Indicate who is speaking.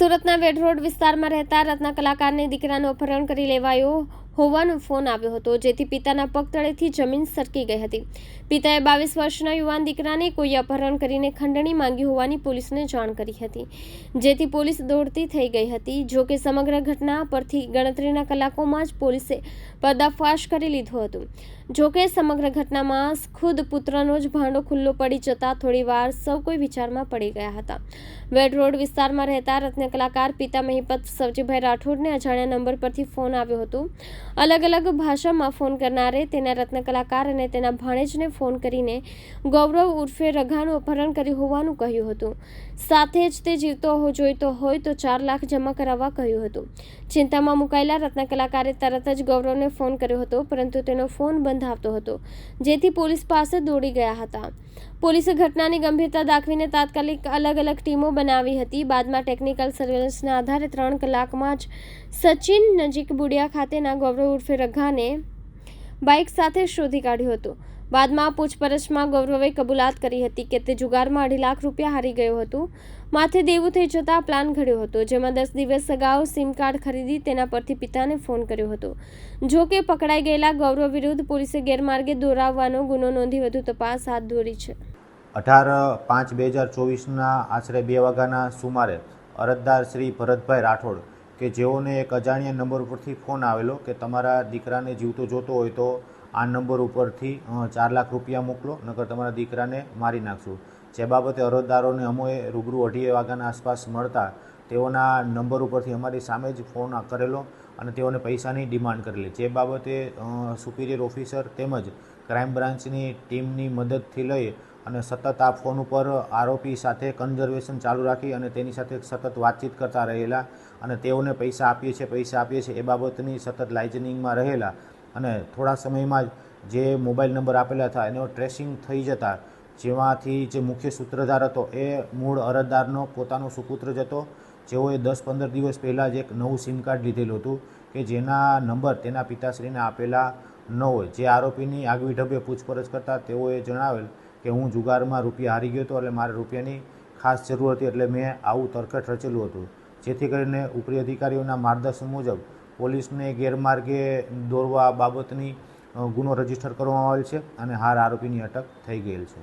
Speaker 1: સુરતના વેડ રોડ વિસ્તારમાં રહેતા રત્ન કલાકારની દીકરાનું અપહરણ કરી લેવાયો. હોવાનો ફોન આવ્યો હતો, જેથી પિતાના પગ તળેથી જમીન સરકી ગઈ હતી. પિતાએ બાવીસ વર્ષના યુવાન દીકરાને કોઈ અપહરણ કરીને ખંડણી માંગી હોવાની પોલીસને જાણ કરી હતી, જેથી પોલીસ દોડતી થઈ ગઈ હતી. જો કે સમગ્ર ઘટના પરથી ગણતરીના કલાકોમાં જ પોલીસે પર્દાફાશ કરી લીધો હતો. જો કે સમગ્ર ઘટનામાં ખુદ પુત્રનો જ ભાંડો ખુલ્લો પડી જતા થોડીવાર સૌ કોઈ વિચારમાં પડી ગયા હતા. વેડ રોડ વિસ્તારમાં રહેતા રત્ન કલાકાર પિતા મહિપત સવજીભાઈ રાઠોડને અજાણ્યા નંબર પરથી ફોન આવ્યો હતો. અલગ અલગ ભાષામાં ફોન કરનારે તેના રત્ન કલાકાર અને તેના ભાણેજને ફોન કરીને ગૌરવ ઉર્ફે રઘાનું અપહરણ કર્યું હોવાનું કહ્યું હતું. સાથે જ તે જીવતો જોઈતો હોય તો ચાર લાખ જમા કરાવવા કહ્યું હતું. ચિંતામાં મુકાયેલા રત્ન કલાકારે તરત જ ગૌરવને ફોન કર્યો હતો, પરંતુ તેનો ફોન બંધ આવતો હતો, જેથી પોલીસ પાસે દોડી ગયા હતા. પોલીસે ઘટનાની ગંભીરતા દાખવીને તાત્કાલિક અલગ અલગ ટીમો બનાવી હતી. બાદમાં ટેકનિકલ સર્વેલન્સના આધારે ત્રણ કલાકમાં જ સચિન નજીક બુડિયા ખાતેના ગૌરવ ઉર્ફે રઘાને બાઇક સાથે શોધી કાઢ્યો હતો. બાદમાં પૂછપરછમાં ગૌરવે કબૂલાત કરી હતી કે તે જુગારમાં અઢી લાખ રૂપિયા હારી ગયો હતો. માથે દેવું થઈ જતા પ્લાન ઘડ્યો હતો, જેમાં દસ દિવસ અગાઉ સિમ કાર્ડ ખરીદી તેના પરથી પિતાને ફોન કર્યો હતો. જો કે પકડાઈ ગયેલા ગૌરવ વિરુદ્ધ પોલીસે ગેરમાર્ગે દોરાવવાનો ગુનો નોંધી વધુ તપાસ હાથ ધરી છે.
Speaker 2: અઢાર પાંચ બે હજાર ચોવીસના આશરે બે વાગ્યાના સુમારે અરજદાર શ્રી ભરતભાઈ રાઠોડ કે જેઓને એક અજાણ્યા નંબર ઉપરથી ફોન આવેલો કે તમારા દીકરાને જીવતો જોતો હોય તો આ નંબર ઉપરથી ચાર લાખ રૂપિયા મોકલો, નકર તમારા દીકરાને મારી નાખશું. જે બાબતે અરજદારોને અમોએ રૂબરૂ અઢી વાગ્યાના આસપાસ મળતા તેઓના નંબર ઉપરથી અમારી સામે જ ફોન કરેલો અને તેઓને પૈસાની ડિમાન્ડ કરેલી. જે બાબતે સુપિરિયર ઓફિસર તેમજ ક્રાઇમ બ્રાન્ચની ટીમની મદદથી લઈ અને સતત આ ફોન ઉપર આરોપી સાથે કન્ઝર્વેશન ચાલુ રાખી અને તેની સાથે સતત વાતચીત કરતા રહેલા અને તેઓને પૈસા આપીએ છીએ, પૈસા આપીએ છીએ એ બાબતની સતત લાઇઝનિંગમાં રહેલા. અને થોડા સમયમાં જ જે મોબાઈલ નંબર આપેલા હતા એનો ટ્રેસિંગ થઈ જતા, જેમાંથી જે મુખ્ય સૂત્રધાર હતો એ મૂળ અરજદારનો પોતાનો સુપુત્ર જ હતો. જેઓએ દસ પંદર દિવસ પહેલાં જ એક નવું સિમ કાર્ડ લીધેલું હતું કે જેના નંબર તેના પિતાશ્રીને આપેલા ન હોય. જે આરોપીની આગવી ઢબે પૂછપરછ કરતાં તેઓએ જણાવેલ કે હું જુગારમાં રૂપિયા હારી ગયો હતો એટલે મારે રૂપિયાની ખાસ જરૂર હતી એટલે મેં આવું તરકટ રચેલું હતું. જેથી કરીને ઉપરી અધિકારીઓના માર્ગદર્શન મુજબ પોલીસને ગેરમાર્ગે દોરવા બાબતની ગુનો રજિસ્ટર કરવામાં આવેલ છે અને હાર આરોપીની અટક થઈ ગયેલ છે.